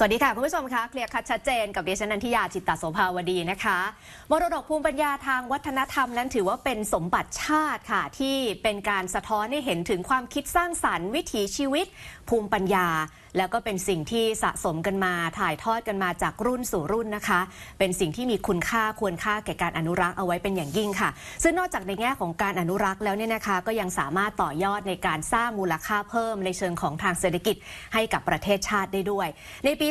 สวัสดีค่ะ คุณผู้ชมคะเคลียร์คัดชัดเจนกับดิฉันนันทิยาจิตตโสภาวดีนะคะ มรดกภูมิปัญญาทางวัฒนธรรมนั้นถือว่าเป็นสมบัติชาติค่ะ ที่เป็นการสะท้อนให้เห็นถึงความคิดสร้างสรรค์วิถีชีวิต ภูมิปัญญาแล้วก็เป็นสิ่งที่สะสมกันมาถ่ายทอดกันมาจากรุ่นสู่รุ่นนะคะ เป็นสิ่งที่มีคุณค่าควรค่าแก่การอนุรักษ์เอาไว้เป็นอย่างยิ่งค่ะ ซึ่งนอกจากในแง่ของการอนุรักษ์แล้วเนี่ยนะคะ ก็ยังสามารถต่อยอดในการสร้างมูลค่าเพิ่มในเชิงของทางเศรษฐกิจให้กับประเทศชาติได้ด้วย ในปี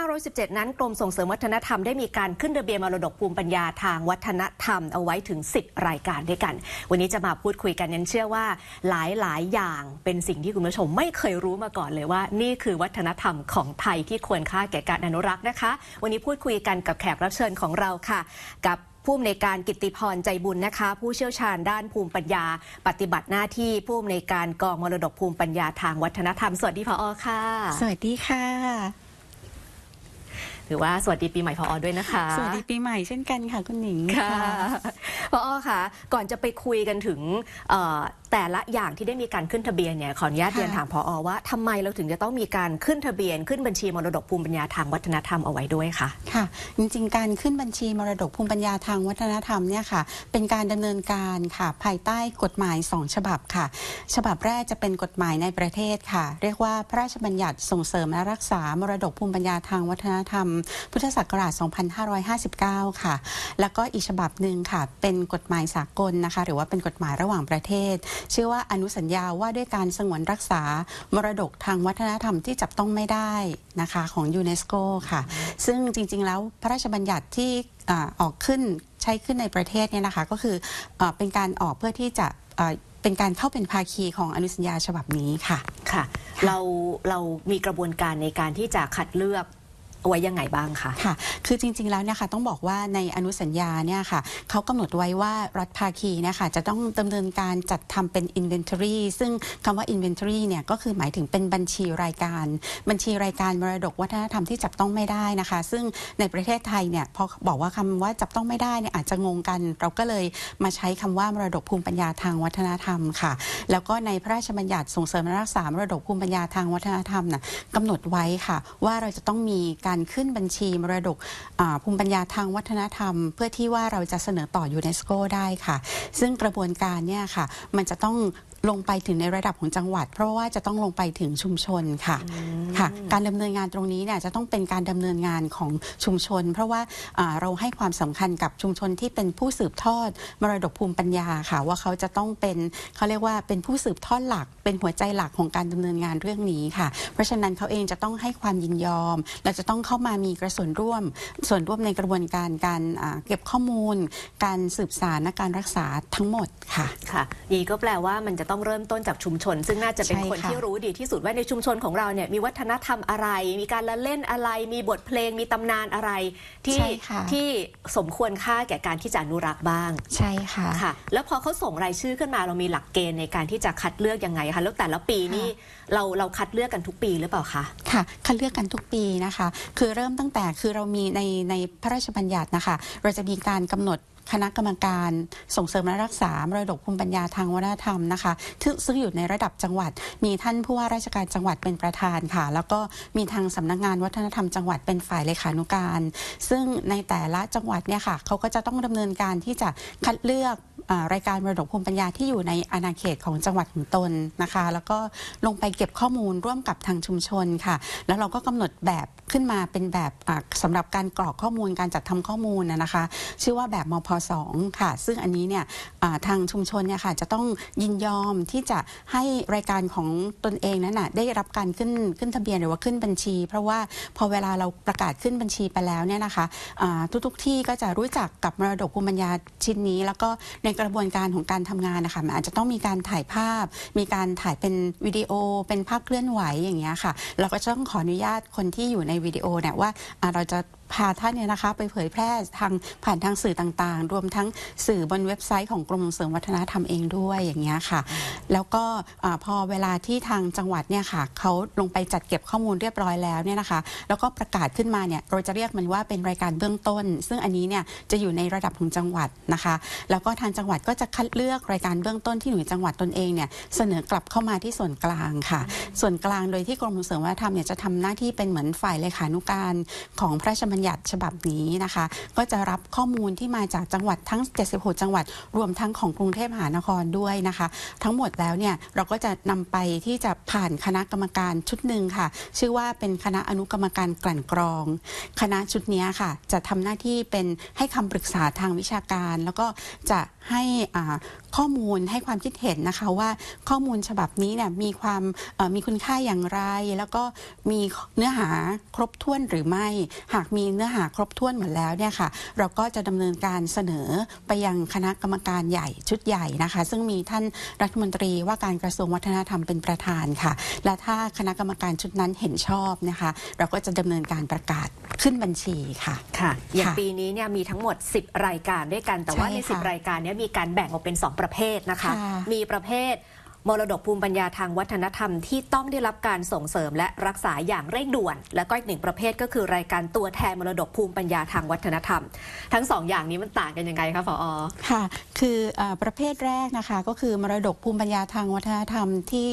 2517 นั้นกรมส่งเสริมวัฒนธรรมได้มีการขึ้นทะเบียนมรดกภูมิปัญญาทางวัฒนธรรมเอาไว้ถึง 10 รายการด้วยกัน วันนี้จะมาพูดคุยกันนั้นเชื่อว่าหลายๆ อย่างเป็นสิ่งที่คุณผู้ชมไม่เคยรู้มาก่อนเลยว่านี่คือวัฒนธรรมของไทยที่ควรค่าแก่การอนุรักษ์นะคะ วันนี้พูดคุยกันกับแขกรับเชิญของเราค่ะ กับผู้อำนวยการกิตติพรใจบุญนะคะ ผู้เชี่ยวชาญด้านภูมิปัญญา ปฏิบัติหน้าที่ผู้อำนวยการกองมรดกภูมิปัญญาทางวัฒนธรรมสวัสดีพอค่ะ สวัสดีค่ะหรือว่าสวัสดีปีใหม่พอด้วยนะคะ สวัสดีปีใหม่เช่นกันค่ะคุณหนิงค่ะพอค่ะ ก่อนจะไปคุยกันถึงเอ่อ แต่ละอย่างที่ได้มีการขึ้นทะเบียนเนี่ยขออนุญาตค่ะเรียนถามพอว่าทำไมเราถึงจะต้องมีการขึ้นทะเบียน ขึ้นบัญชีมรดกภูมิปัญญาทางวัฒนธรรมเอาไว้ด้วยค่ะค่ะ จริงๆ การขึ้นบัญชีมรดกภูมิปัญญาทางวัฒนธรรมเนี่ยค่ะ เป็นการดำเนินการค่ะ ภายใต้กฎหมาย 2 ฉบับค่ะ ฉบับแรกจะเป็นกฎหมายในประเทศค่ะ เรียกว่าพระราชบัญญัติส่งเสริมและรักษามรดกภูมิปัญญาทางวัฒนธรรม พุทธศักราช 2559 ค่ะ แล้วก็อีกฉบับหนึ่งค่ะ เป็นกฎหมายสากลนะคะ หรือว่าเป็นกฎหมายระหว่างประเทศชื่อว่าอนุสัญญาว่าด้วยการสงวนรักษามรดกทางวัฒนธรรมที่จับต้องไม่ได้นะคะของยูเนสโกค่ะ ซึ่งจริง ๆ แล้วพระราชบัญญัติที่ออกขึ้นใช้ขึ้นในประเทศเนี่ยนะคะก็คืออเป็นการออกเพื่อที่จะเป็นการเข้าเป็นภาคีของอนุสัญญาฉบับนี้ค่ะ ค่ะ เราเรามีกระบวนการในการที่จะคัดเลือก เอาไว้ยังไงบ้างคะค่ะ คือจริง ๆ แล้วเนี่ยค่ะต้องบอกว่าในอนุสัญญาเนี่ยค่ะเขากำหนดไว้ว่ารัฐภาคีเนี่ยค่ะจะต้องดำเนินการจัดทำเป็น inventory ซึ่งคำว่า inventory เนี่ยก็คือหมายถึงเป็นบัญชีรายการ บัญชีรายการมรดกวัฒนธรรมที่จับต้องไม่ได้นะคะ ซึ่งในประเทศไทยเนี่ยพอบอกว่าคำว่าจับต้องไม่ได้เนี่ยอาจจะงงกัน เราก็เลยมาใช้คำว่ามรดกภูมิปัญญาทางวัฒนธรรมค่ะ แล้วก็ในพระราชบัญญัติส่งเสริมและรักษามรดกภูมิปัญญาทางวัฒนธรรมน่ะกำหนดไว้ค่ะ ว่าเราจะต้องมีการขึ้นบัญชีมรดกภูมิปัญญาทางวัฒนธรรม เพื่อที่ว่าเราจะเสนอต่อยูเนสโกได้ค่ะ ซึ่งกระบวนการเนี่ยค่ะ มันจะต้อง ลงไปถึงในระดับของจังหวัด เพราะว่าจะต้องลงไปถึงชุมชนค่ะค่ะ การดำเนินงานตรงนี้เนี่ยจะต้องเป็นการดำเนินงานของชุมชน เพราะว่าอ่าเราให้ความสำคัญกับชุมชนที่เป็นผู้สืบทอดมรดกภูมิปัญญาค่ะ ว่าเขาจะต้องเป็นเขาเรียกว่าเป็นผู้สืบทอดหลัก เป็นหัวใจหลักของการดำเนินงานเรื่องนี้ค่ะ เพราะฉะนั้นเขาเองจะต้องให้ความยินยอม และจะต้องเข้ามามีกระส่วนร่วม ส่วนร่วมในกระบวนการการอ่าเก็บข้อมูล การสืบสารและการรักษาทั้งหมดค่ะค่ะยีก็แปลว่ามันจะต้องเริ่มต้นจากชุมชน ซึ่งน่าจะเป็นใช่คนค่ะที่รู้ดีที่สุดว่าในชุมชนของเราเนี่ยมีวัฒนธรรมอะไร มีการละเล่นอะไร มีบทเพลงมีตำนานอะไร ที่ใช่ค่ะที่สมควรค่าแก่การที่จะอนุรักษ์บ้าง ใช่ค่ะค่ะ แล้วพอเขาส่งรายชื่อขึ้นมาเรามีหลักเกณฑ์ในการที่จะคัดเลือกยังไงคะแล้วแต่ละปีนี่เราเราคัดเลือกกันทุกปีหรือเปล่าคะค่ะ คัดเลือกกันทุกปีนะคะ คือเริ่มตั้งแต่คือเรามีในในพระราชบัญญัตินะคะ เราจะมีการกำหนด คณะกรรมการส่งเสริมและรักษามรดกภูมิปัญญาทางวัฒนธรรมนะคะซึ่งอยู่ในระดับจังหวัด มีท่านผู้ว่าราชการจังหวัดเป็นประธานค่ะ แล้วก็มีทางสำนักงานวัฒนธรรมจังหวัดเป็นฝ่ายเลขานุการ ซึ่งในแต่ละจังหวัดเนี่ยค่ะเขาก็จะต้องดำเนินการที่จะคัดเลือกรายการมรดกภูมิปัญญาที่อยู่ในอาณาเขตของจังหวัดของตนนะคะ แล้วก็ลงไปเก็บข้อมูลร่วมกับทางชุมชนค่ะ แล้วเราก็กำหนดแบบขึ้นมาเป็นแบบอ่าสำหรับการกรอกข้อมูลการจัดทำข้อมูลนะคะ ชื่อว่าแบบมพ2ค่ะ ซึ่งอันนี้เนี่ยทางชุมชนเนี่ยค่ะจะต้องยินยอมที่จะให้รายการของตนเองนั้นน่ะได้รับการขึ้นขึ้นทะเบียนหรือว่าขึ้นบัญชี เพราะว่าพอเวลาเราประกาศขึ้นบัญชีไปแล้วเนี่ยนะคะอ่าทุกๆที่ก็จะรู้จักกับมรดกภูมิปัญญาชิ้นนี้ แล้วก็ในกระบวนการของการทำงานนะคะมันอาจจะต้องมีการถ่ายภาพ มีการถ่ายเป็นวิดีโอ เป็นภาพเคลื่อนไหวอย่างเงี้ยค่ะเราก็จะต้องขออนุญาตคนที่อยู่ในวิดีโอเนี่ยว่าเราจะ พาท่านเนี่ยนะคะ ไปเผยแพร่ทางผ่านทางสื่อต่างๆ รวมทั้งสื่อบนเว็บไซต์ของกรมเสริมวัฒนธรรมเองด้วยอย่างเงี้ยค่ะ แล้วก็พอเวลาที่ทางจังหวัดเนี่ยค่ะเขาลงไปจัดเก็บข้อมูลเรียบร้อยแล้วเนี่ยนะคะ แล้วก็ประกาศขึ้นมาเนี่ยเราจะเรียกมันว่าเป็นรายการเบื้องต้น ซึ่งอันนี้เนี่ยจะอยู่ในระดับของจังหวัดนะคะ แล้วก็ทางจังหวัดก็จะคัดเลือกรายการเบื้องต้นที่หน่วยจังหวัดตนเองเนี่ยเสนอกลับเข้ามาที่ส่วนกลางค่ะ ส่วนกลางโดยที่กรมส่งเสริมวัฒนธรรมเนี่ยจะทำหน้าที่เป็นเหมือนฝ่ายเลขานุการของพระราชบัญญัติฉบับนี้นะคะ ก็จะรับข้อมูลที่มาจากจังหวัดทั้ง 76 จังหวัด รวมทั้งของกรุงเทพมหานครด้วยนะคะ ทั้งหมดแล้วเนี่ยเราก็จะนำไปที่จะผ่านคณะกรรมการชุดหนึ่งค่ะ ชื่อว่าเป็นคณะอนุกรรมการกลั่นกรอง คณะชุดนี้ค่ะ จะทำหน้าที่เป็นให้คำปรึกษาทางวิชาการ แล้วก็จะให้ข้อมูลให้ความคิดเห็นนะคะว่าข้อมูลฉบับนี้เนี่ยมีความมีคุณค่าอย่างไร แล้วก็มีเนื้อหาครบถ้วนหรือไม่ หากมีเนื้อหาครบถ้วนหมดแล้วเนี่ยค่ะ เราก็จะดำเนินการเสนอไปยังคณะกรรมการใหญ่ชุดใหญ่นะคะ ซึ่งมีท่านรัฐมนตรีว่าการกระทรวงวัฒนธรรมเป็นประธานค่ะ และถ้าคณะกรรมการชุดนั้นเห็นชอบนะคะ เราก็จะดำเนินการประกาศขึ้นบัญชีค่ะค่ะ อย่างค่ะปีนี้เนี่ยมีทั้งหมด 10 รายการด้วยกัน แต่ว่าใช่ในค่ะ10 รายการเนี้มีการแบ่งออกเป็น 2 ประเภทนะคะค่ะมีประเภท มรดกภูมิปัญญาทางวัฒนธรรมที่ต้องได้รับการส่งเสริมและรักษาอย่างเร่งด่วน และก็อีกหนึ่งประเภทก็คือรายการตัวแทนมรดกภูมิปัญญาทางวัฒนธรรม ทั้งสองอย่างนี้มันต่างกันยังไงคะผอค่ะ คืออประเภทแรกนะคะ ก็คือมรดกภูมิปัญญาทางวัฒนธรรมที่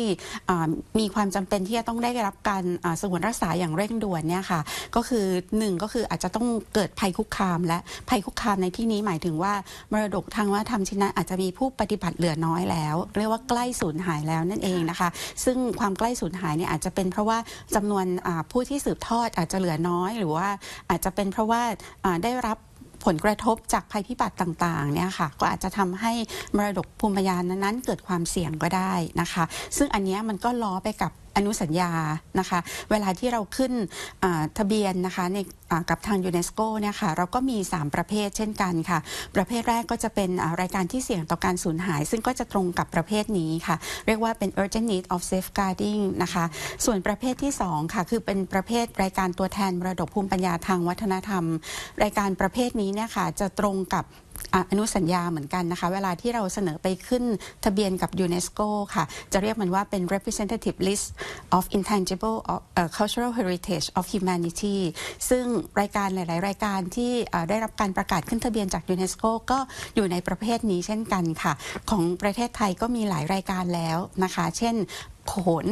มีความจำเป็นที่จะต้องได้รับการสงวนรักษาอย่างเร่งด่วนเนี่ยค่ะ ก็คือหนึ่งก็คืออาจจะต้องเกิดภัยคุกคาม และภัยคุกคามในที่นี้หมายถึงว่ามรดกทางวัฒนธรรมชิ้นนั้นอาจจะมีผู้ปฏิบัติเหลือน้อยแล้ว เรียกว่าใกล้สูญหายแล้วนั่นเองนะคะ ซึ่งความใกล้สูญหายเนี่ยอาจจะเป็นเพราะว่าจำนวนอ่าผู้ที่สืบทอดอาจจะเหลือน้อยหรือว่าอาจจะเป็นเพราะว่าอ่าได้รับผลกระทบจากภัยพิบัติต่างๆเนี่ยค่ะก็อาจจะทำให้มรดกภูมิปัญญานั้นๆเกิดความเสี่ยงก็ได้นะคะ ซึ่งอันเนี้ยมันก็ล้อไปกับ อนุสัญญานะคะ เวลาที่เราขึ้นทะเบียนนะคะในกับทางยูเนสโกเนี่ยค่ะเราก็มี 3 ประเภทเช่นกันค่ะ ประเภทแรกก็จะเป็นรายการที่เสี่ยงต่อการสูญหาย ซึ่งก็จะตรงกับประเภทนี้ค่ะ เรียกว่าเป็น urgent need of safeguarding นะคะ ส่วนประเภทที่ 2 ค่ะ คือเป็นประเภทรายการตัวแทนมรดกภูมิปัญญาทางวัฒนธรรม รายการประเภทนี้เนี่ยค่ะจะตรงกับ อนุสัญญาเหมือนกันนะคะ เวลาที่เราเสนอไปขึ้นทะเบียนกับยูเนสโกค่ะ จะเรียกมันว่าเป็น representative list of intangible of- เอ่อ cultural heritage of humanity ซึ่งรายการหลาย ๆ รายการที่ได้รับการประกาศขึ้นทะเบียนจากยูเนสโกก็อยู่ในประเภทนี้เช่นกันค่ะ ของประเทศไทยก็มีหลายรายการแล้วนะคะ เช่น โขน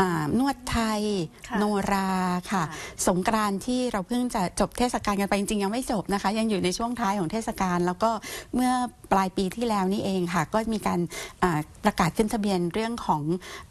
อ่านวดไทยค่ะโนราค่ะค่ะ สงกรานต์ที่เราเพิ่งจะจบเทศกาลกันไปจริงๆยังไม่จบนะคะ ยังอยู่ในช่วงท้ายของเทศกาลแล้วก็เมื่อปลายปีที่แล้วนี่เองค่ะ ก็มีการอ่าประกาศขึ้นทะเบียนเรื่องของ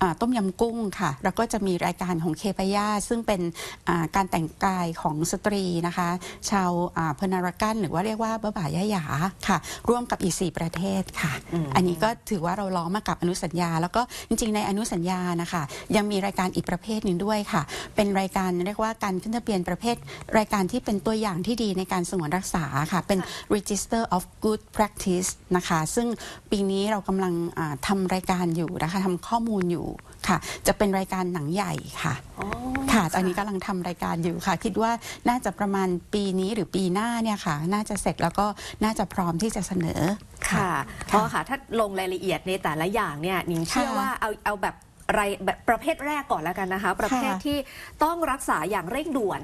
อาต้มยำกุ้งค่ะ แล้วก็จะมีรายการของเคปยาซึ่งเป็นอ่าการแต่งกายของสตรีนะคะ ชาวอ่าเพนารักันหรือว่าเรียกว่าเบอบ่ายะหยาค่ะ ร่วมกับอีกสี่ประเทศค่ะอืมอันนี้ก็ถือว่าเราล้อมากับอนุสัญญา แล้วก็จริงๆในอนุสัญญานะคะยังมีรายการอีกประเภทหนึ่งด้วยค่ะ เป็นรายการเรียกว่าการขึ้นทะเบียนประเภท รายการที่เป็นตัวอย่างที่ดีในการสงวนรักษาค่ะ เป็น register of good practice นะคะ ซึ่งปีนี้เรากำลังอ่าทำรายการอยู่นะคะทำข้อมูลอยู่ค่ะ จะเป็นรายการหนังใหญ่ค่ะอ๋อค่ะ ตอนนี้กำลังทำรายการอยู่ค่ะ คิดว่าน่าจะประมาณปีนี้หรือปีหน้าเนี่ยค่ะ น่าจะเสร็จแล้วก็น่าจะพร้อมที่จะเสนอค่ะเพราะค่ะ ถ้าลงรายละเอียดในแต่ละอย่างเนี่ยหนิงเชื่อค่ะว่าเอาเอาแบบ รายแบบประเภทแรกก่อนแล้วกันนะคะ ประเภทค่ะที่ต้องรักษาอย่างเร่งด่วน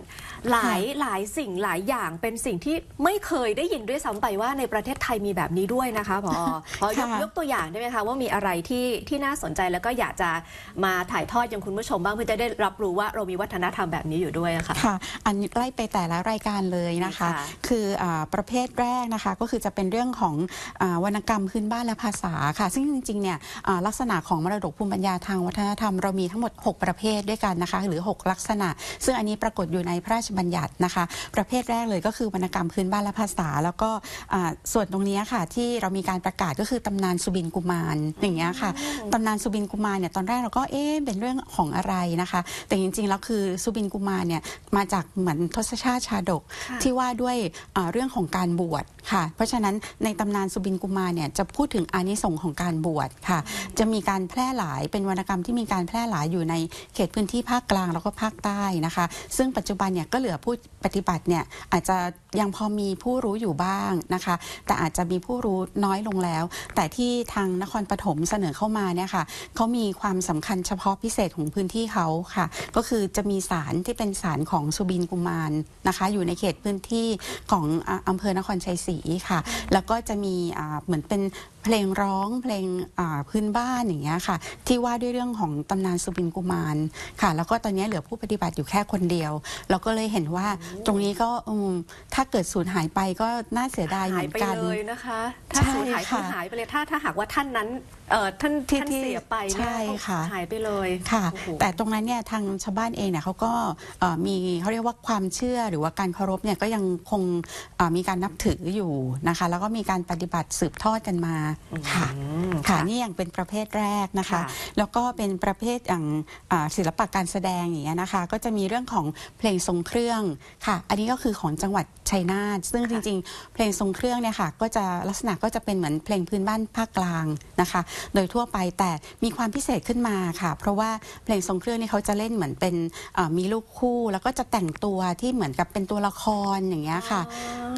หลายหลายสิ่งหลายอย่างเป็นสิ่งที่ไม่เคยได้ยินด้วยซ้ำไปว่าในประเทศไทยมีแบบนี้ด้วยนะคะพอพอยกค่ะยกตัวอย่างได้ไหมคะว่ามีอะไรที่ที่น่าสนใจแล้วก็อยากจะมาถ่ายทอดยังคุณผู้ชมบ้างเพื่อจะได้รับรู้ว่าเรามีวัฒนธรรมแบบนี้อยู่ด้วยอะค่ะค่ะ อันไล่ไปแต่ละรายการเลยนะคะค่ะคืออาประเภทแรกนะคะก็คือจะเป็นเรื่องของอาวรรณกรรมพื้นบ้านและภาษาค่ะ ซึ่งจริงๆเนี่ยอ่าลักษณะของมรดกภูมิปัญญาทางวัฒนธรรมเรามีทั้งหมด 6 ประเภทด้วยกันนะคะ หรือ 6 ลักษณะ ซึ่งอันนี้ปรากฏอยู่ในพระราชบัญญัตินะคะ ประเภทแรกเลยก็คือวรรณกรรมพื้นบ้านและภาษา แล้วก็อ่าส่วนตรงเนี้ยค่ะที่เรามีการประกาศก็คือตำนานสุบินกุมารอย่างเงี้ยค่ะตำนานสุบินกุมารเนี่ยตอนแรกเราก็เอ๊ะเป็นเรื่องของอะไรนะคะ แต่จริงๆแล้วคือสุบินกุมารเนี่ยมาจากเหมือนทศชาติชาดกค่ะที่ว่าด้วยอ่าเรื่องของการบวชค่ะ เพราะฉะนั้นในตำนานสุบินกุมารเนี่ยจะพูดถึงอานิสงส์ของการบวชค่ะ จะมีการแพร่หลายเป็นวรรณกรรมที่มีการแพร่หลายอยู่ในเขตพื้นที่ภาคกลางแล้วก็ภาคใต้นะคะ ซึ่งปัจจุบันเนี่ยก็เหลือผู้ปฏิบัติเนี่ยอาจจะ ยังพอมีผู้รู้อยู่บ้างนะคะ แต่อาจจะมีผู้รู้น้อยลงแล้ว แต่ที่ทางนครปฐมเสนอเข้ามาเนี่ยค่ะเขามีความสำคัญเฉพาะพิเศษของพื้นที่เขาค่ะ ก็คือจะมีสารที่เป็นสารของสุบินกุมารนะคะ อยู่ในเขตพื้นที่ของอ่าอำเภอนครชัยศรีค่ะ แล้วก็จะมีเหมือนเป็นเพลงร้องเพลงพื้นบ้านอย่างเงี้ยค่ะ ที่ว่าด้วยเรื่องของตำนานสุบินกุมารค่ะ แล้วก็ตอนนี้เหลือผู้ปฏิบัติอยู่แค่คนเดียว เราก็เลยเห็นว่าตรงนี้ก็ถ้าเกิดสูญหายไปก็น่าเสียดายเหหามืยอนไปกัน เลยนะคะ ถ้าใช่สูญหายคือค่ะหายไปเลยถ้าถ้าหากว่าท่านนั้นเอ่อท่านที่ท่านที่เสียไปเนี่ยใช่ค่ะ หายไปเลยค่ะ โอ้โห แต่ตรงนั้นเนี่ยทางชาวบ้านเองเนี่ยเขาก็เอ่อมีเขาเรียกว่าความเชื่อหรือว่าการเคารพเนี่ยก็ยังคงเอ่อมีการนับถืออยู่นะคะ แล้วก็มีการปฏิบัติสืบทอดกันมาค่ะ อืมค่ะ นี่อย่างเป็นประเภทแรกนะคะ ค่ะ แล้วก็เป็นประเภทอย่างอ่าศิลปะการแสดงอย่างเงี้ยนะคะ ก็จะมีเรื่องของเพลงทรงเครื่องค่ะ อันนี้ก็คือของจังหวัดชัยนาทซึ่งจริง ๆ เพลงทรงเครื่องเนี่ยค่ะก็จะลักษณะก็จะเป็นเหมือนเพลงพื้นบ้านภาคกลางนะคะ โดยทั่วไปแต่มีความพิเศษขึ้นมาค่ะ เพราะว่าเพลงทรงเครื่องนี่เขาจะเล่นเหมือนเป็นอ่ามีลูกคู่ แล้วก็จะแต่งตัวที่เหมือนกับเป็นตัวละครอย่างเงี้ยค่ะ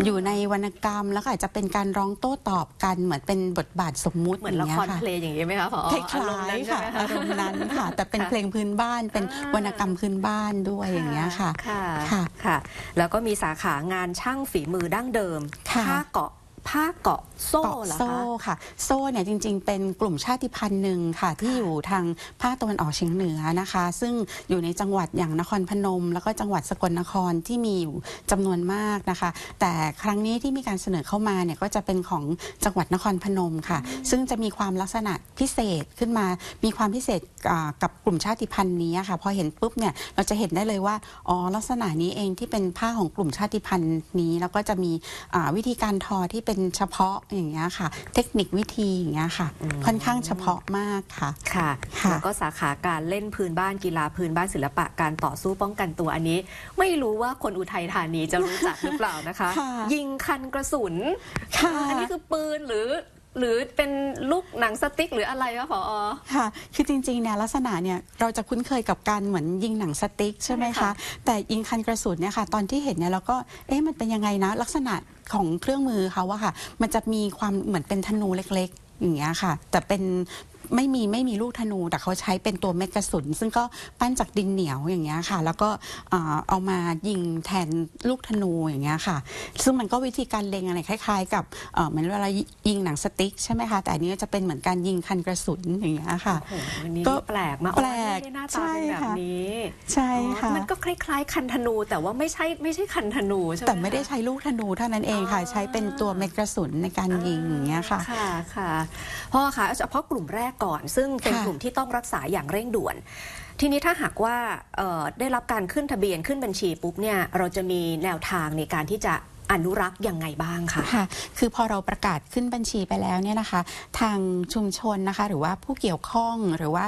อยู่ในวรรณกรรมแล้วก็อาจจะเป็นการร้องโต้ตอบกันเหมือนเป็นบทบาทสมมุติเหมือนละย่างคงี้ยรค่ะเพลงอย่างนี้ไหมคะผอคอารล้ามณ์ยนั้นๆใช่ค่ะไหมคะ อารมณ์นั้นค่ะ แต่เป็นค่ะเพลงพื้นบ้านเป็นอ่าวรรณกรรมพื้นบ้านด้วยอย่างเงี้ยค่ะ ค่ะ ค่ะ ค่ะ แล้วก็มีสาขางานช่างฝีมือดั้งเดิม ค่ะผ้าเกาะ ผ้าเกาะโซ่เกาะเหรอโซ่คะค่ะ โซ่เนี่ยจริงๆ เป็นกลุ่มชาติพันธุ์หนึ่งค่ะ ที่อยู่ทางภาคตะวันออกเฉียงเหนือนะคะ ซึ่งอยู่ในจังหวัดอย่างนครพนม แล้วก็จังหวัดสกลนครที่มีอยู่จำนวนมากนะคะ แต่ครั้งนี้ที่มีการเสนอเข้ามาเนี่ยก็จะเป็นของจังหวัดนครพนมค่ะ ซึ่งจะมีความลักษณะพิเศษขึ้นมา มีความพิเศษอ่ากับกลุ่มชาติพันธุ์นี้ค่ะพอเห็นปุ๊บเนี่ยเราจะเห็นได้เลยว่าอ๋อลักษณะนี้เองที่เป็นผ้าของกลุ่มชาติพันธุ์นี้ แล้วก็จะมีอ่าวิธีการทอที่เป็นเฉพาะอย่างเงี้ยค่ะ เทคนิควิธีอย่างเงี้ยค่ะ ค่อนข้างเฉพาะมากค่ะ ค่ะค่ะแล้วก็สาขาการเล่นพื้นบ้านกีฬาพื้นบ้านศิลปะการต่อสู้ป้องกันตัวอันนี้ ไม่รู้ว่าคนอุทัยธานีจะรู้จักหรือเปล่านะคะค่ะยิงคันกระสุนค่ะอันนี้คือปืนหรือ หรือเป็นลูกหนังสติ๊กหรืออะไรคะผอค่ะ คือจริงๆเนี่ยลักษณะเนี่ยเราจะคุ้นเคยกับการเหมือนยิงหนังสติ๊กใช่ไหมใช่ค่ะคะแต่ยิงคันกระสุนเนี่ยค่ะตอนที่เห็นเนี่ยเราก็เอ๊ะมันเป็นยังไงนะ ลักษณะของเครื่องมือเขาอะค่ะ มันจะมีความเหมือนเป็นธนูเล็กๆ อย่างเงี้ยค่ะ แต่เป็น ไม่มีไม่มีลูกธนู แต่เขาใช้เป็นตัวเม็ดกระสุน ซึ่งก็ปั้นจากดินเหนียวอย่างเงี้ยค่ะ แล้วก็อ่าเอามายิงแทนลูกธนูอย่างเงี้ยค่ะ ซึ่งมันก็วิธีการเล็งอะไรคล้าย ๆ กับเอ่อเหมือนเวลายิงหนังสติ๊กใช่ไหมคะแต่อันนี้จะเป็นเหมือนการยิงคันกระสุนอย่างเงี้ยค่ะโอ้โหอันนี้ก็แปลกมากแปลกอ๋อไม่ได้หน้าตาเป็นแบบใช่ค่ะนี้ใช่ค่ะอ๋อมันก็คล้าย ๆ คันธนู แต่ว่าไม่ใช่ไม่ใช่คันธนูใช่ไหมแต่ไม่ได้คะใช้ลูกธนูเท่านั้นเองค่ะอ๋อใช้เป็นตัวเม็ดกระสุนในการยิงอย่างเงี้ยค่ะค่ะค่ะพ่อคะเฉพาะกลุ่มแรกก่อน ซึ่งเป็นค่ะกลุ่มที่ต้องรักษาอย่างเร่งด่วน ทีนี้ถ้าหากว่าเอ่อได้รับการขึ้นทะเบียนขึ้นบัญชีปุ๊บเนี่ยเราจะมีแนวทางในการที่จะ อนุรักษ์ยังไงบ้างคะค่ะ คือพอเราประกาศขึ้นบัญชีไปแล้วเนี่ยนะคะ ทางชุมชนนะคะ หรือว่าผู้เกี่ยวข้องหรือว่า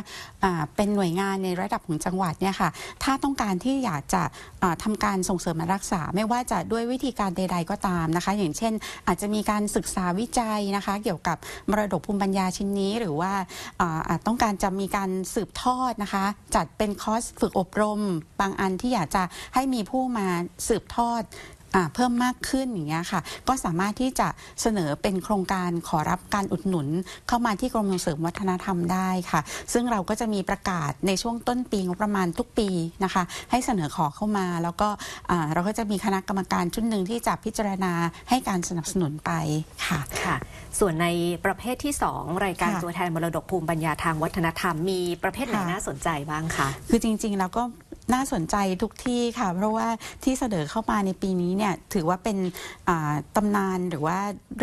เป็นหน่วยงานในระดับของจังหวัดเนี่ยค่ะ ถ้าต้องการที่อยากจะทำาการส่งเสริมรักษา ไม่ว่าจะด้วยวิธีการใด ๆก็ตามนะคะ อย่างเช่น อาจจะมีการศึกษาวิจัยนะคะ เกี่ยวกับมรดกภูมิปัญญาชิ้นนี้ หรือว่าอาจต้องการจะมีการสืบทอดนะคะ จัดเป็นคอร์สฝึกอบรม บางอันที่อยากจะให้มีผู้มาสืบทอด เพิ่มมากขึ้นอย่างเงี้ยค่ะก็สามารถที่จะเสนอเป็นโครงการขอรับการอุดหนุน เข้ามาที่กรมส่งเสริมวัฒนธรรมได้ค่ะ ซึ่งเราก็จะมีประกาศในช่วงต้นปีงบประมาณทุกปีนะคะ ให้เสนอขอเข้ามา แล้วก็อ่าเราก็จะมีคณะกรรมการชุดหนึ่งที่จะพิจารณาให้การสนับสนุนไปค่ะค่ะ ส่วนในประเภทที่ 2 รายการค่ะตัวแทนมรดกภูมิปัญญาทางวัฒนธรรมมีประเภทไหนค่ะน่าสนใจบ้างคะคือจริงๆแล้วก็ น่าสนใจทุกที่ค่ะ เพราะว่าที่เสนอเข้ามาในปีนี้เนี่ยถือว่าเป็นตำนานหรือว่า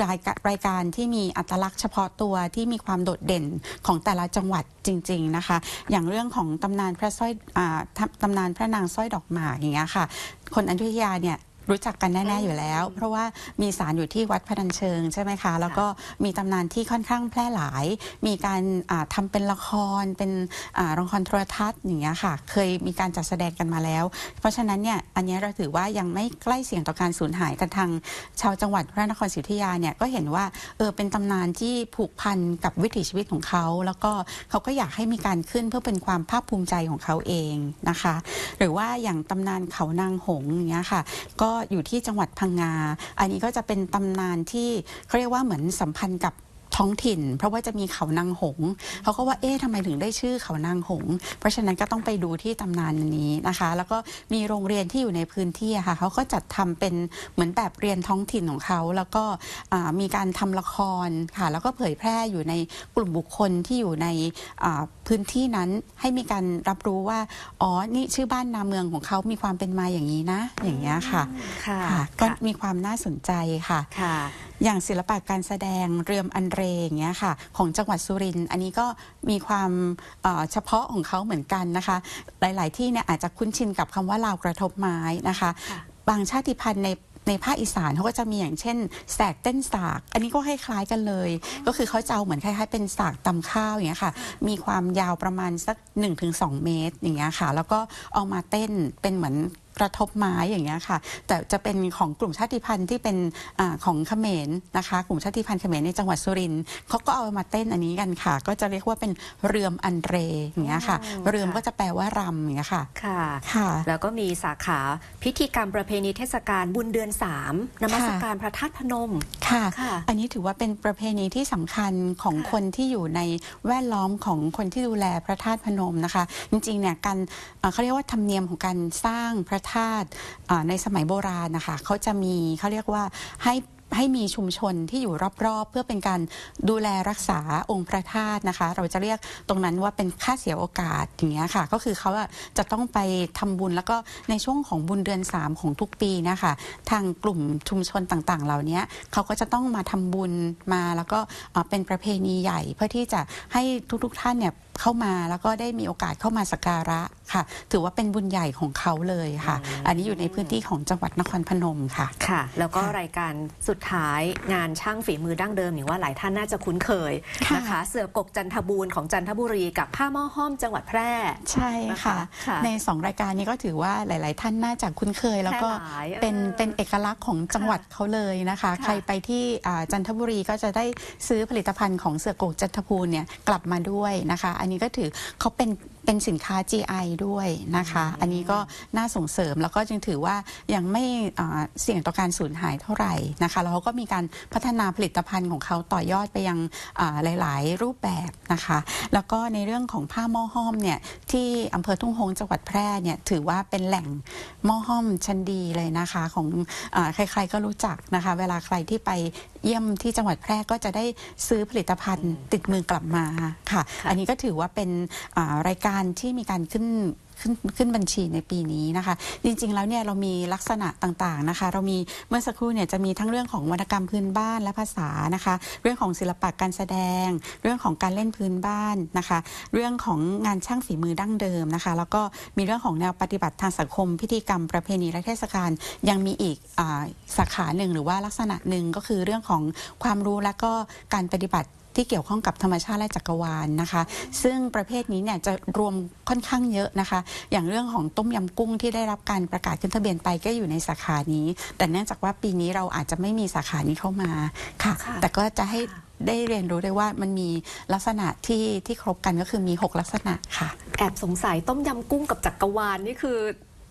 รายการรายการที่มีอัตลักษณ์เฉพาะตัวที่มีความโดดเด่นของแต่ละจังหวัดจริง ๆนะคะ อย่างเรื่องของตำนานพระสร้อยอตำตำนานพระนางสร้อยดอกหมากอย่างเงี้ยค่ะ คนอยุธยาเนี่ย รู้จักกันแน่ ๆ อยู่แล้ว เพราะว่ามีศาลอยู่ที่วัดพนัญเชิงใช่ไหมคะ แล้วก็มีตำนานที่ค่อนข้างแพร่หลาย มีการอ่าทำเป็นละครเป็นอ่าละครโทรทัศน์อย่างเงี้ยค่ะ เคยมีการจัดแสดงกันมาแล้ว เพราะฉะนั้นเนี่ยอันเนี้ยเราถือว่ายังไม่ใกล้เสี่ยงต่อการสูญหายแต่ทางชาวจังหวัดพระนครศรีอยุธยาเนี่ยก็เห็นว่าเออเป็นตำนานที่ผูกพันกับวิถีชีวิตของเขาแล้วก็เขาก็อยากให้มีการขึ้นเพื่อเป็นความภาคภูมิใจของเขาเองนะคะ หรือว่าอย่างตำนานเขานางหงส์อย่างเงี้ยค่ะก็อยู่ที่จังหวัดพังงา อันนี้ก็จะเป็นตำนานที่เขาเรียกว่าเหมือนสัมพันธ์กับ ท้องถิ่น เพราะว่าจะมีเขานางหงส์เขาก็ว่าเอ๊ะทำไมถึงได้ชื่อเขานางหงส์เพราะฉะนั้นก็ต้องไปดูที่ตำนานนี้นะคะ แล้วก็มีโรงเรียนที่อยู่ในพื้นที่อะค่ะเขาก็จัดทำเป็นเหมือนแบบเรียนท้องถิ่นของเขา แล้วก็อ่ามีการทำละครค่ะ แล้วก็เผยแพร่อยู่ในกลุ่มบุคคลที่อยู่ในอ่าพื้นที่นั้นให้มีการรับรู้ว่าอ๋อนี่ชื่อบ้านนาเมืองของเขามีความเป็นมาอย่างนี้นะ อย่างเงี้ยค่ะค่ะค่ะก็มีความน่าสนใจค่ะค่ะอย่างศิลปะการแสดงเรือมอันเรอย่างเงี้ยค่ะ ของจังหวัดสุรินทร์อันนี้ก็มีความเอ่อเฉพาะของเขาเหมือนกันนะคะ หลาย ๆ ที่เนี่ยอาจจะคุ้นชินกับคำว่าลาวกระทบไม้นะคะค่ะบางชาติพันธุ์ในในภาคอีสานเขาก็จะมีอย่างเช่นแสกเต้นสาก อันนี้ก็คล้ายๆกันเลย ก็คือเขาจะเอาเหมือนคล้ายๆเป็นสากตำข้าวอย่างเงี้ยค่ะ มีความยาวประมาณสัก 1-2 เมตรอย่างเงี้ยค่ะ แล้วก็เอามาเต้นเป็นเหมือน กระทบไม้อย่างเงี้ยค่ะ แต่จะเป็นของกลุ่มชาติพันธุ์ที่เป็นอาของเขมรนะคะ กลุ่มชาติพันธุ์เขมรในจังหวัดสุรินทร์เขาก็เอามาเต้นอันนี้กันค่ะ ก็จะเรียกว่าเป็นเรือมอันเรอย่างเงี้ยค่ะอ๋อเรือมค่ะก็จะแปลว่ารำอย่างเงี้ยค่ะค่ะค่ะแล้วก็มีสาขาพิธีกรรมประเพณีเทศกาลบุญเดือนสามนมัสการพระธาตุพนมค่ะค่ะอันนี้ถือว่าเป็นประเพณีที่สำคัญของค่ะคนที่อยู่ในแวดล้อมของคนที่ดูแลพระธาตุพนมนะคะ จริงๆเนี่ยการเอ่อเขาเรียกว่าธรรมเนียมของการสร้างพระธาตุในสมัยโบราณนะคะเขาจะมีเขาเรียกว่าให้ ให้มีชุมชนที่อยู่รอบๆ เพื่อเป็นการดูแลรักษาองค์พระธาตุนะคะ เราจะเรียกตรงนั้นว่าเป็นค่าเสียโอกาสอย่างเงี้ยค่ะ ก็คือเขาอะจะต้องไปทำบุญแล้วก็ในช่วงของบุญเดือน 3 ของทุกปีนะคะทางกลุ่มชุมชนต่างๆ เหล่านี้เขาก็จะต้องมาทำบุญมาแล้วก็เอ่อเป็นประเพณีใหญ่เพื่อที่จะให้ทุกๆท่านเนี่ยเข้ามาแล้วก็ได้มีโอกาสเข้ามาสักการะค่ะ ถือว่าเป็นบุญใหญ่ของเขาเลยค่ะ อันนี้อยู่ในพื้นที่ของจังหวัดนครพนมค่ะค่ะ แล้วก็ค่ะรายการสุดท้ายงานช่างฝีมือดั้งเดิมหรือว่าหลายท่านน่าจะคุ้นเคยค่ะนะคะ เสือกกจันทบูรณ์ของจันทบุรีกับผ้าหม้อห้อมจังหวัดแพร่ ใช่ค่ะค่ะในสองรายการนี้ก็ถือว่าหลาย ๆ ท่านน่าจะคุ้นเคย แล้วก็แพร่หลายเป็นเออเป็นเอกลักษณ์ของจังหวัดเขาเลยนะคะค่ะใครไปที่อ่าจันทบุรีก็จะได้ซื้อผลิตภัณฑ์ของเสือโกกจันทบูรณ์เนี่ยกลับมาด้วยนะคะ อันนี้ก็ถือเขาเป็น เป็นสินค้า GI ด้วยนะคะ อันนี้ก็น่าส่งเสริมแล้วก็จึงถือว่ายังไม่อ่าเสี่ยงต่อการสูญหายเท่าไหร่นะคะแล้วเขาก็มีการพัฒนาผลิตภัณฑ์ของเขาต่อยอดไปยังอ่าหลาย ๆ รูปแบบนะคะ แล้วก็ในเรื่องของผ้าหม้อห้อมเนี่ยที่อำเภอทุ่งโฮงจังหวัดแพร่เนี่ยถือว่าเป็นแหล่งหม้อห้อมชั้นดีเลยนะคะ ของอาใครๆก็รู้จักนะคะ เวลาใครที่ไป เยี่ยมที่จังหวัดแพร่ก็จะได้ซื้อผลิตภัณฑ์ติดมือกลับมาค่ะค่ะอันนี้ก็ถือว่าเป็นอ่ารายการที่มีการขึ้น ขึ้นขึ้นบัญชีในปีนี้นะคะ จริงๆ แล้วเนี่ยเรามีลักษณะต่างๆนะคะ เรามีเมื่อสักครู่เนี่ยจะมีทั้งเรื่องของวรรณกรรมพื้นบ้านและภาษานะคะ เรื่องของศิลปะการแสดง เรื่องของการเล่นพื้นบ้านนะคะ เรื่องของงานช่างฝีมือดั้งเดิมนะคะ แล้วก็มีเรื่องของแนวปฏิบัติทางสังคม พิธีกรรมประเพณีและเทศกาลยังมีอีกอสาขาหนึ่งหรือว่าลักษณะหนึ่งก็คือเรื่องของความรู้และก็การปฏิบัติ ที่เกี่ยวข้องกับธรรมชาติและจักรวาลนะคะ ซึ่งประเภทนี้เนี่ยจะรวมค่อนข้างเยอะนะคะ อย่างเรื่องของต้มยำกุ้งที่ได้รับการประกาศขึ้นทะเบียนไปก็อยู่ในสาขานี้ แต่เนื่องจากว่าปีนี้เราอาจจะไม่มีสาขานี้เข้ามาค่ะค่ะแต่ก็จะให้ค่ะได้เรียนรู้ได้ว่ามันมีลักษณะที่ที่ครบกันก็คือมี 6 ลักษณะค่ะ แอบสงสัยต้มยำกุ้งกับจักรวาลนี่คือ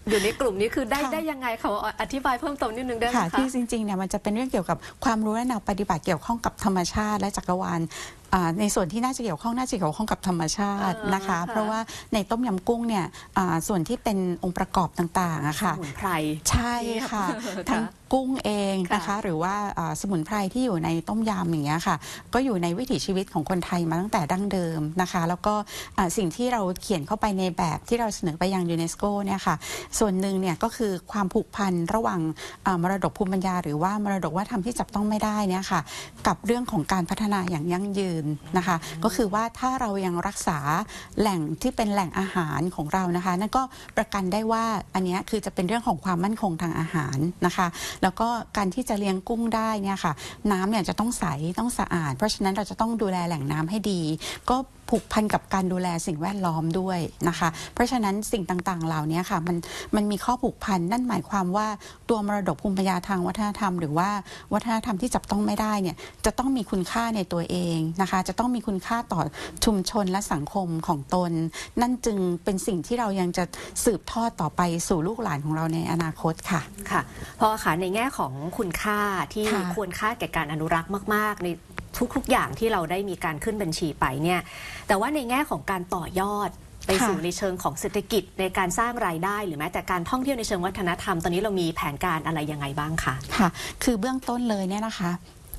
อยู่ในกลุ่มนี้คือได้ค่ะ ได้ยังไงเขาอธิบายเพิ่มเติมนิดนึงได้ไหมค่ะคะ ที่จริงๆเนี่ยมันจะเป็นเรื่องเกี่ยวกับความรู้และแนวปฏิบัติเกี่ยวข้องกับธรรมชาติและจักรวาลอ่าในส่วนที่น่าจะเกี่ยวข้องน่าจะเกี่ยวข้องกับธรรมชาติอ่านนะคะ ค่ะ เพราะว่าในต้มยำกุ้งเนี่ยอ่าส่วนที่เป็นองค์ประกอบต่างๆอะสค่ะมุนไพร ใช่ค่ะค่ะทั้งกุ้งเองนะคะค่ะหรือว่าอ่าสมุนไพรที่อยู่ในต้มยำอย่างเงี้ยค่ะ ก็อยู่ในวิถีชีวิตของคนไทยมาตั้งแต่ดั้งเดิมนะคะ แล้วก็อ่าสิ่งที่เราเขียนเข้าไปในแบบที่เราเสนอไปยังยูเนสโกเนี่ยค่ะ ส่วนหนึ่งเนี่ยก็คือความผูกพันระหว่างอ่ามรดกภูมิปัญญา หรือว่ามรดกวัฒนธรรมที่จับต้องไม่ได้เนี่ยค่ะ กับเรื่องของการพัฒนาอย่างยั่งยืนนะคะ ก็คือว่าถ้าเรายังรักษาแหล่งที่เป็นแหล่งอาหารของเรานะคะ นั่นก็ประกันได้ว่าอันเนี้ยคือจะเป็นเรื่องของความมั่นคงทางอาหารนะคะแล้วก็การที่จะเลี้ยงกุ้งได้เนี่ยค่ะ น้ำเนี่ยจะต้องใสต้องสะอาด เพราะฉะนั้นเราจะต้องดูแลแหล่งน้ำให้ดี ก็ ผูกพันกับการดูแลสิ่งแวดล้อมด้วยนะคะ เพราะฉะนั้นสิ่งต่างๆ เหล่านี้ค่ะมันมันมีข้อผูกพันนั่นหมายความว่าตัวมรดกภูมิปัญญาทางวัฒนธรรม หรือว่าวัฒนธรรมที่จับต้องไม่ได้เนี่ยจะต้องมีคุณค่าในตัวเองนะคะ จะต้องมีคุณค่าต่อชุมชนและสังคมของตน นั่นจึงเป็นสิ่งที่เรายังจะสืบทอดต่อไปสู่ลูกหลานของเราในอนาคตค่ะค่ะพอค่ะในแง่ของคุณค่าที่ค่ะควรค่าแก่การอนุรักษ์มาก ๆ ใน ทุกๆ อย่างที่เราได้มีการขึ้นบัญชีไปเนี่ย แต่ว่าในแง่ของการต่อยอดไปค่ะสู่ในเชิงของเศรษฐกิจในการสร้างรายได้หรือแม้แต่การท่องเที่ยวในเชิงวัฒนธรรม ตอนนี้เรามีแผนการอะไรยังไงบ้างคะค่ะ คือเบื้องต้นเลยเนี่ยนะคะ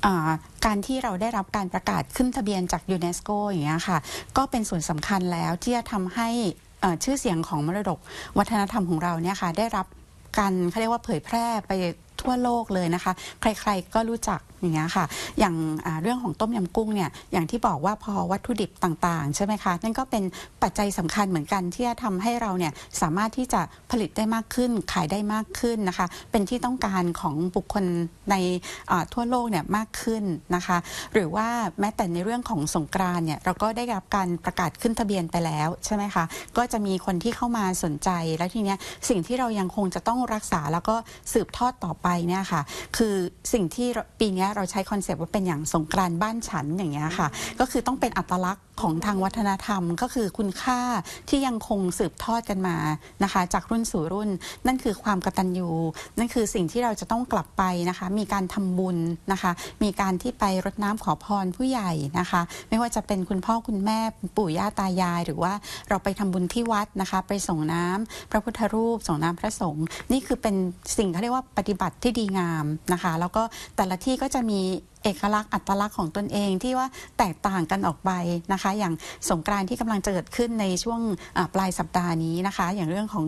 อ่าการที่เราได้รับการประกาศขึ้นทะเบียนจากยูเนสโกอย่างเงี้ยค่ะ ก็เป็นส่วนสำคัญแล้วที่จะทำให้เอ่อชื่อเสียงของมรดกวัฒนธรรมของเราเนี่ยค่ะได้รับการเขาเรียกว่าเผยแพร่ไป ทั่วโลกเลยนะคะ ใครๆก็รู้จักอย่างเงี้ยค่ะ อย่างเรื่องของต้มยำกุ้งเนี่ยอย่างที่บอกว่าพอวัตถุดิบต่างๆ ใช่ไหมคะ นั่นก็เป็นปัจจัยสำคัญเหมือนกันที่จะทำให้เราเนี่ยสามารถที่จะผลิตได้มากขึ้นขายได้มากขึ้นนะคะ เป็นที่ต้องการของบุคคลในทั่วโลกเนี่ยมากขึ้นนะคะ หรือว่าแม้แต่ในเรื่องของสงกรานเนี่ยเราก็ได้รับการประกาศขึ้นทะเบียนไปแล้วใช่ไหมคะก็จะมีคนที่เข้ามาสนใจแล้วทีเนี้ยสิ่งที่เรายังคงจะต้องรักษาแล้วก็สืบทอดต่อไปไปเนี่ยค่ะ คือสิ่งที่ปีนี้เราใช้คอนเซปต์ว่าเป็นอย่างสงกรานต์บ้านฉันอย่างเงี้ยค่ะ ก็คือต้องเป็นอัตลักษณ์ของทางวัฒนธรรม ก็คือคุณค่าที่ยังคงสืบทอดกันมานะคะ จากรุ่นสู่รุ่น นั่นคือความกตัญญูนั่นคือสิ่งที่เราจะต้องกลับไปนะคะ มีการทำบุญนะคะ มีการที่ไปรดน้ำขอพรผู้ใหญ่นะคะ ไม่ว่าจะเป็นคุณพ่อคุณแม่ปู่ย่าตายาย หรือว่าเราไปทำบุญที่วัดนะคะ ไปส่งน้ำพระพุทธรูปส่งน้ำพระสงฆ์นี่คือเป็นสิ่งเขาเรียกว่าปฏิบัติที่ดีงามนะคะ แล้วก็แต่ละที่ก็จะมีเอกลักษณ์อัตลักษณ์ของตนเองที่ว่าแตกต่างกันออกไปนะคะ อย่างสงกรานที่กำลังจะเกิดขึ้นในช่วงปลายสัปดาห์นี้นะคะ อย่างเรื่องของ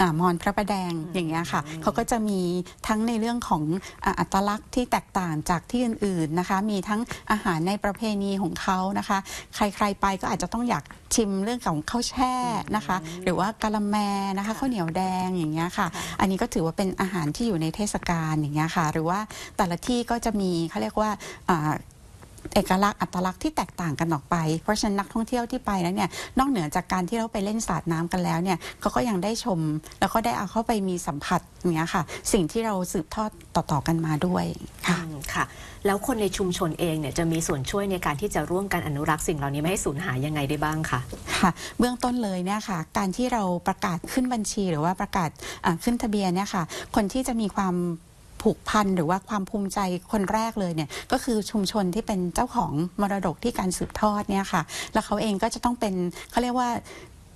อามอนพระประแดงอย่างเงี้ยค่ะเขาก็จะมีทั้งในเรื่องของอ่าอัตลักษณ์ที่แตกต่างจากที่อื่นๆนะคะ มีทั้งอาหารในประเพณีของเขานะคะ ใครๆไปก็อาจจะต้องอยากชิมเรื่องของข้าวแช่นะคะ หรือว่ากะละแมนะคะข้าวเหนียวแดงอย่างเงี้ยค่ะ อันนี้ก็ถือว่าเป็นอาหารที่อยู่ในเทศกาลอย่างเงี้ยค่ะ หรือว่าแต่ละที่ก็จะมีเขาเรียกว่าอ่า เอกลักษณ์อัตลักษณ์ที่แตกต่างกันออกไป เพราะฉะนั้นนักท่องเที่ยวที่ไปแล้วเนี่ยนอกเหนือจากการที่เราไปเล่นสาดน้ำกันแล้วเนี่ยเขาก็ยังได้ชม แล้วก็ได้เอาเข้าไปมีสัมผัสอย่างเงี้ยค่ะ สิ่งที่เราสืบทอดต่อๆกันมาด้วยค่ะอืมค่ะ แล้วคนในชุมชนเองเนี่ยจะมีส่วนช่วยในการที่จะร่วมกันอนุรักษ์สิ่งเหล่านี้ไม่ให้สูญหายยังไงได้บ้างคะค่ะเบื้องต้นเลยเนี่ยค่ะ การที่เราประกาศขึ้นบัญชีหรือว่าประกาศอ่าขึ้นทะเบียนเนี่ยค่ะ คนที่จะมีความ ผูกพันหรือว่าความภูมิใจคนแรกเลยเนี่ยก็คือชุมชนที่เป็นเจ้าของมรดกที่การสืบทอดเนี่ยค่ะ แล้วเขาเองก็จะต้องเป็นเขาเรียกว่า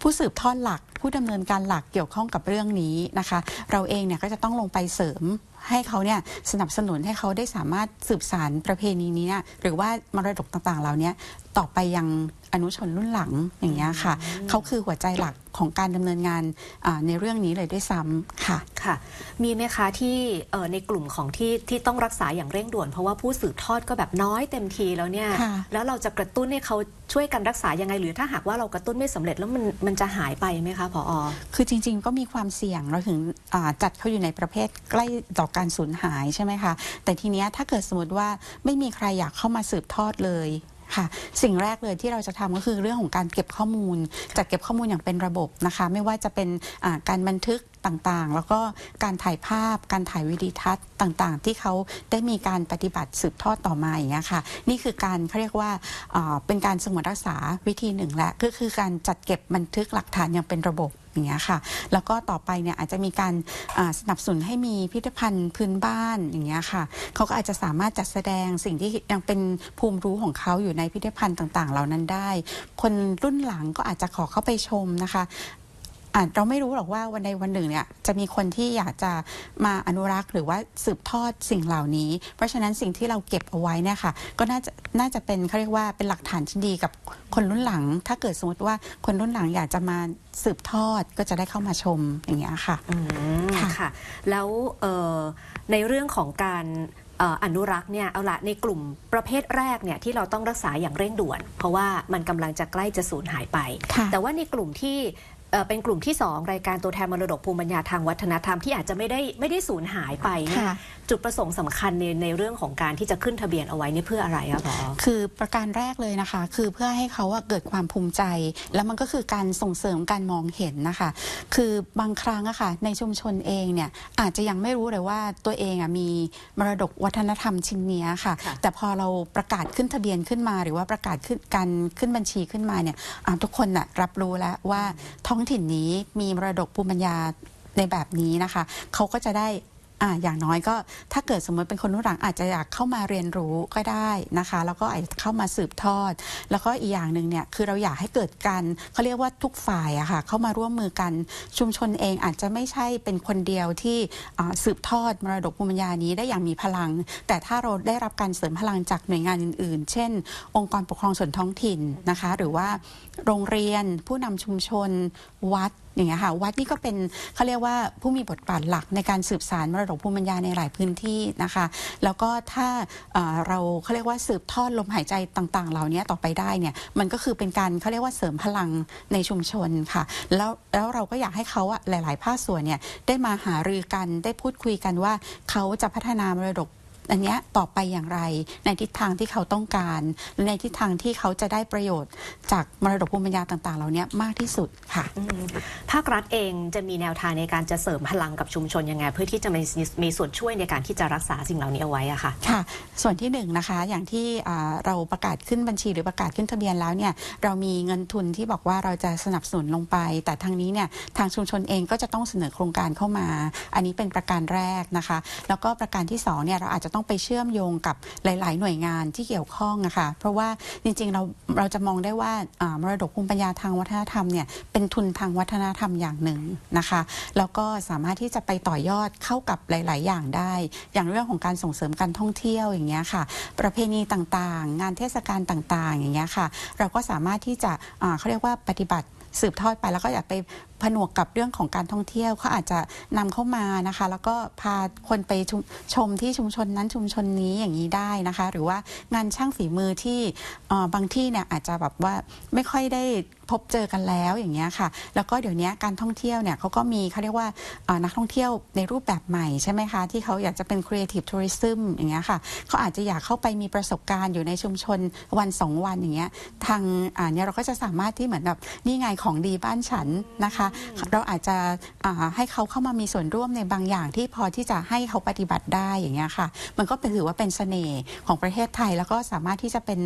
ผู้สืบทอดหลักผู้ดำเนินการหลักเกี่ยวข้องกับเรื่องนี้นะคะ เราเองเนี่ยก็จะต้องลงไปเสริม ให้เขาเนี่ยสนับสนุนให้เขาได้สามารถสืบสารประเพณีนี้เนี่ยหรือว่ามรดกต่างๆเหล่านี้ต่อไปยังอนุชนรุ่นหลังอย่างเงี้ยค่ะเขาคือหัวใจหลักของการดำเนินงานอ่าในเรื่องนี้เลยด้วยซ้ำค่ะค่ะ มีไหมคะที่เอ่อในกลุ่มของที่ที่ต้องรักษาอย่างเร่งด่วน เพราะว่าผู้สืบทอดก็แบบน้อยเต็มทีแล้วเนี่ยค่ะแล้วเราจะกระตุ้นให้เขาช่วยกันรักษายังไง หรือถ้าหากว่าเรากระตุ้นไม่สำเร็จแล้วมันมันจะหายไปไหมคะพออคือจริง ๆ ก็มีความเสี่ยงเราถึงอ่าจัดเขาอยู่ในประเภทใกล้ต่อกการสูญหายใช่ไหมคะ แต่ทีเนี้ยถ้าเกิดสมมติว่าไม่มีใครอยากเข้ามาสืบทอดเลยค่ะสิ่งแรกเลยที่เราจะทำก็คือเรื่องของการเก็บข้อมูล จัดเก็บข้อมูลอย่างเป็นระบบนะคะ ไม่ว่าจะเป็นการบันทึก ต่างๆ แล้วก็การถ่ายภาพ การถ่ายวิดีทัศน์ต่างๆ ที่เขาได้มีการปฏิบัติสืบทอดต่อมาอย่างเงี้ยค่ะ นี่คือการเขาเรียกว่าเป็นการสงวนรักษาวิธีหนึ่งและก็คือการจัดเก็บบันทึกหลักฐานอย่างเป็นระบบอย่างเงี้ยค่ะ แล้วก็ต่อไปเนี่ยอาจจะมีการสนับสนุนให้มีพิพิธภัณฑ์พื้นบ้านอย่างเงี้ยค่ะ เขาก็อาจจะสามารถจัดแสดงสิ่งที่ยังเป็นภูมิรู้ของเขาอยู่ในพิพิธภัณฑ์ต่างๆ เหล่านั้นได้ คนรุ่นหลังก็อาจจะขอเข้าไปชมนะคะ อาจเราไม่รู้หรอกว่าวันใดวันหนึ่งเนี่ยจะมีคนที่อยากจะมาอนุรักษ์หรือว่าสืบทอดสิ่งเหล่านี้ เพราะฉะนั้นสิ่งที่เราเก็บเอาไว้เนี่ยค่ะก็น่าจะน่าจะเป็นเขาเรียกว่าเป็นหลักฐานที่ดีกับคนรุ่นหลัง ถ้าเกิดสมมติว่าคนรุ่นหลังอยากจะมาสืบทอดก็จะได้เข้ามาชมอย่างเงี้ยค่ะอืมค่ะค่ะ แล้วเอ่อในเรื่องของการเอ่ออนุรักษ์เนี่ยเอาละในกลุ่มประเภทแรกเนี่ยที่เราต้องรักษาอย่างเร่งด่วน เพราะว่ามันกำลังจะใกล้จะสูญหายไปค่ะแต่ว่าในกลุ่มที่ เอ่อเป็นกลุ่มที่ 2 รายการตัวแทนมรดกภูมิปัญญาทางวัฒนธรรมที่อาจจะไม่ได้ไม่ได้สูญหายไปเนี่ยค่ะจุดประสงค์สำคัญในในเรื่องของการที่จะขึ้นทะเบียนเอาไว้นี่เพื่ออะไรอะพอคือประการแรกเลยนะคะ คือเพื่อให้เขาอะเกิดความภูมิใจ แล้วมันก็คือการส่งเสริมการมองเห็นนะคะ คือบางครั้งอะค่ะในชุมชนเองเนี่ยอาจจะยังไม่รู้เลยว่าตัวเองอะมีมรดกวัฒนธรรมชิ้นเนี้ยค่ะค่ะ แต่พอเราประกาศขึ้นทะเบียนขึ้นมา หรือว่าประกาศขึ้นการขึ้นบัญชีขึ้นมาเนี่ยอ่าทุกคนน่ะรับรู้แล้วว่าท้องถิ่นนี้มีมรดกภูมิปัญญาในแบบนี้นะคะ เขาก็จะได้ อ่าอย่างน้อยก็ถ้าเกิดสมมติเป็นคนรุ่นหลังอาจจะอยากเข้ามาเรียนรู้ก็ได้นะคะ แล้วก็อาจจะเข้ามาสืบทอด แล้วก็อีกอย่างหนึ่งเนี่ยคือเราอยากให้เกิดการเขาเรียกว่าทุกฝ่ายอะค่ะเข้ามาร่วมมือกันชุมชนเองอาจจะไม่ใช่เป็นคนเดียวที่สืบทอดมรดกภูมิปัญญานี้ได้อย่างมีพลัง แต่ถ้าเราได้รับการเสริมพลังจากหน่วยงานอื่น ๆ เช่น องค์กรปกครองส่วนท้องถิ่นนะคะ หรือว่าโรงเรียนผู้นำชุมชนวัด อย่างเงี้ยค่ะวัดนี่ก็เป็นเขาเรียกว่าผู้มีบทบาทหลักในการสืบสารมรดกภูมิปัญญาในหลายพื้นที่นะคะ แล้วก็ถ้าเอ่อเราเขาเรียกว่าสืบทอดลมหายใจต่าง ๆ เหล่านี้ต่อไปได้เนี่ยมันก็คือเป็นการเขาเรียกว่าเสริมพลังในชุมชนค่ะ แล้วแล้วเราก็อยากให้เขาอะหลาย ๆ ภาคส่วนเนี่ยได้มาหารือกันได้พูดคุยกันว่าเขาจะพัฒนามรดก อันเนี้ยต่อไปอย่างไร ในทิศทางที่เขาต้องการหรือในทิศทางที่เขาจะได้ประโยชน์ จากมรดกภูมิปัญญาต่างๆ เหล่านี้มากที่สุดค่ะอืมภาครัฐเองจะมีแนวทางในการจะเสริมพลังกับชุมชนยังไง เพื่อที่จะมีมีส่วนช่วยในการที่จะรักษาสิ่งเหล่านี้เอาไว้อะค่ะค่ะ ส่วนที่หนึ่งนะคะอย่างที่อ่าเราประกาศขึ้นบัญชีหรือประกาศขึ้นทะเบียนแล้วเนี่ยเรามีเงินทุนที่บอกว่าเราจะสนับสนุนลงไป แต่ทางนี้เนี่ยทางชุมชนเองก็จะต้องเสนอโครงการเข้ามา อันนี้เป็นประการแรกนะคะ แล้วก็ประการที่สองเนี่ยเราอาจจะต้องไปเชื่อมโยงกับหลาย ๆ หน่วยงานที่เกี่ยวข้องนะคะเพราะว่าจริง ๆ เราเราจะมองได้ว่ามรดกภูมิปัญญาทางวัฒนธรรมเนี่ยเป็นทุนทางวัฒนธรรมอย่างหนึ่งนะคะ แล้วก็สามารถที่จะไปต่อยอดเข้ากับหลาย ๆ อย่างได้ อย่างเรื่องของการส่งเสริมการท่องเที่ยวอย่างเงี้ยค่ะ ประเพณีต่าง ๆ งานเทศกาลต่าง ๆ อย่างเงี้ยค่ะ เราก็สามารถที่จะเขาเรียกว่าปฏิบัติสืบทอดไปแล้วก็อยากไป ผนวกกับเรื่องของการท่องเที่ยวเขาอาจจะนำเข้ามานะคะ แล้วก็พาคนไปชมชมที่ชุมชนนั้นชุมชนนี้อย่างนี้ได้นะคะ หรือว่างานช่างฝีมือที่บางที่เนี่ยอาจจะแบบว่าไม่ค่อยได้พบเจอกันแล้วอย่างเงี้ยค่ะ แล้วก็เดี๋ยวนี้การท่องเที่ยวเนี่ยเขาก็มีเขาเรียกว่าเอ่อนักท่องเที่ยวในรูปแบบใหม่ใช่ไหมคะ ที่เขาอยากจะเป็น creative tourism อย่างเงี้ยค่ะเขาอาจจะอยากเข้าไปมีประสบการณ์อยู่ในชุมชนวันสองวันอย่างเงี้ยทางอ่าเนี่ยเราก็จะสามารถที่เหมือนแบบนี่ไงของดีบ้านฉันนะคะ เราอาจจะอ่าให้เขาเข้ามามีส่วนร่วมในบางอย่างที่พอที่จะให้เขาปฏิบัติได้อย่างเงี้ยค่ะ มันก็เป็นถือว่าเป็นเสน่ห์ของประเทศไทย แล้วก็สามารถที่จะเป็น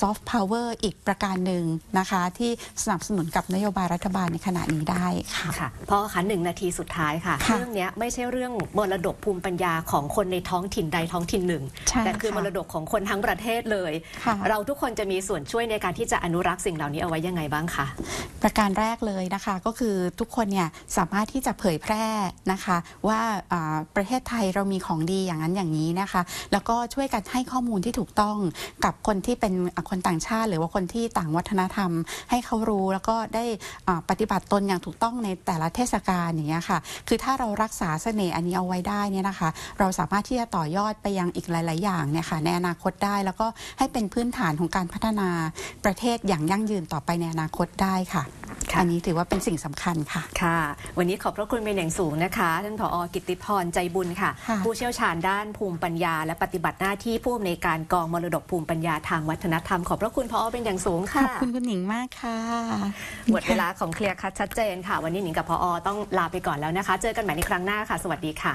ซอฟต์พาวเวอร์อีกประการหนึ่งนะคะที่สนับสนุนกับนโยบายรัฐบาลในขณะนี้ได้ค่ะค่ะพ่อคะหนึ่งนาทีสุดท้ายค่ะค่ะเรื่องเนี้ยไม่ใช่เรื่องมรดกภูมิปัญญาของคนในท้องถิ่นใดท้องถิ่นหนึ่งใช่แต่คือค่ะมรดกของคนทั้งประเทศเลยค่ะเราทุกคนจะมีส่วนช่วยในการที่จะอนุรักษ์สิ่งเหล่านี้เอาไว้ยังไงบ้างคะประการแรกเลยนะคะก็คือทุกคนเนี่ยสามารถที่จะเผยแพร่นะคะ ว่าอ่าประเทศไทยเรามีของดีอย่างนั้นอย่างนี้นะคะ แล้วก็ช่วยกันให้ข้อมูลที่ถูกต้องกับคนที่เป็นอะคนต่างชาติ หรือว่าคนที่ต่างวัฒนธรรม ให้เขารู้ แล้วก็ได้อ่าปฏิบัติตนอย่างถูกต้องในแต่ละเทศกาลอย่างเงี้ยค่ะ คือถ้าเรารักษาเสน่ห์อันนี้เอาไว้ได้เนี่ยนะคะ เราสามารถที่จะต่อยอดไปยังอีกหลาย ๆ อย่างเนี่ยค่ะในอนาคตได้ แล้วก็ให้เป็นพื้นฐานของการพัฒนาประเทศอย่างยั่งยืนต่อไปในอนาคตได้ค่ะค่ะอันนี้ถือว่าเป็นสิ่งสำคัญค่ะ ค่ะ วันนี้ขอบพระคุณเป็นอย่างสูงนะคะท่านผอกิตติพรใจบุญค่ะค่ะ ผู้เชี่ยวชาญด้านภูมิปัญญา และปฏิบัติหน้าที่ผู้อำนวยการกองมรดกภูมิปัญญาทางวัฒนธรรม ขอบพระคุณผอเป็นอย่างสูงขค่ะอบคุณคุณหนิงมากค่ะหมดเวลาของเคลียร์คัดชัดเจนค่ะ วันนี้หนิงกับพอต้องลาไปก่อนแล้วนะคะ เจอกันใหม่ในครั้งหน้าค่ะ สวัสดีค่ะ